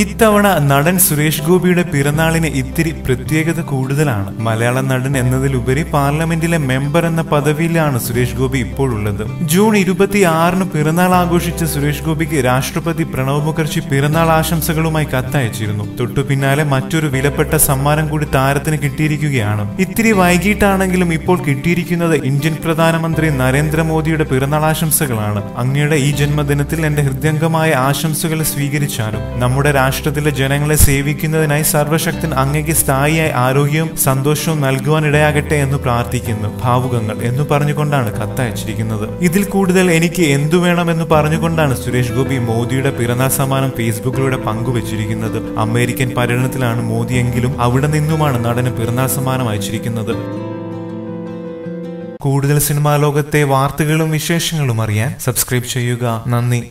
ഇത്തവണ നടൻ സുരേഷ് ഗോപിയുടെ പിറന്നാളിന് ഇത്തിരി പ്രത്യേകത കൂടുതലാണ്. മലയാള നടൻ എന്നതിലുപരി പാർലമെന്റിലെ മെമ്പർ എന്ന പദവിയിലാണ് സുരേഷ് ഗോപി ഇപ്പോഴുള്ളത് ജൂൺ ഇരുപത്തിയാറിന് പിറന്നാൾ ആഘോഷിച്ച സുരേഷ് ഗോപിക്ക് രാഷ്ട്രപതി പ്രണവ് മുഖർജി പിറന്നാൾ ആശംസകളുമായി കത്തയച്ചിരുന്നു. തൊട്ടു പിന്നാലെ മറ്റൊരു വിലപ്പെട്ട സമ്മാനം കൂടി താരത്തിന് കിട്ടിയിരിക്കുകയാണ്. ഇത്തിരി വൈകിട്ടാണെങ്കിലും ഇപ്പോൾ കിട്ടിയിരിക്കുന്നത് ഇന്ത്യൻ പ്രധാനമന്ത്രി നരേന്ദ്രമോദിയുടെ പിറന്നാൾ ആശംസകളാണ്. അങ്ങയുടെ ഈ ജന്മദിനത്തിൽ എന്റെ ഹൃദയംഗമായ ആശംസകൾ സ്വീകരിച്ചാലും നമ്മുടെ രാഷ്ട്രത്തിലെ ജനങ്ങളെ സേവിക്കുന്നതിനായി സർവശക്തൻ അങ്ങയ്ക്ക് സ്ഥായിയായി ആരോഗ്യവും സന്തോഷവും നൽകുവാനിടയാകട്ടെ എന്ന് പ്രാർത്ഥിക്കുന്നു. ഭാവുകങ്ങൾ എന്ന് പറഞ്ഞുകൊണ്ടാണ് കത്തയച്ചിരിക്കുന്നത് ഇതിൽ കൂടുതൽ എനിക്ക് എന്തു വേണമെന്ന് പറഞ്ഞുകൊണ്ടാണ് സുരേഷ് ഗോപി മോദിയുടെ പിറന്നാൾ സമ്മാനം ഫേസ്ബുക്കിലൂടെ പങ്കുവച്ചിരിക്കുന്നത്. അമേരിക്കൻ പര്യടനത്തിലാണ് മോദിയെങ്കിലും അവിടെ നിന്നുമാണ് നടന് പിറന്നാൾ സമ്മാനം അയച്ചിരിക്കുന്നത്. കൂടുതൽ സിനിമാ ലോകത്തെ വാർത്തകളും വിശേഷങ്ങളും അറിയാൻ സബ്സ്ക്രൈബ് ചെയ്യുക. നന്ദി.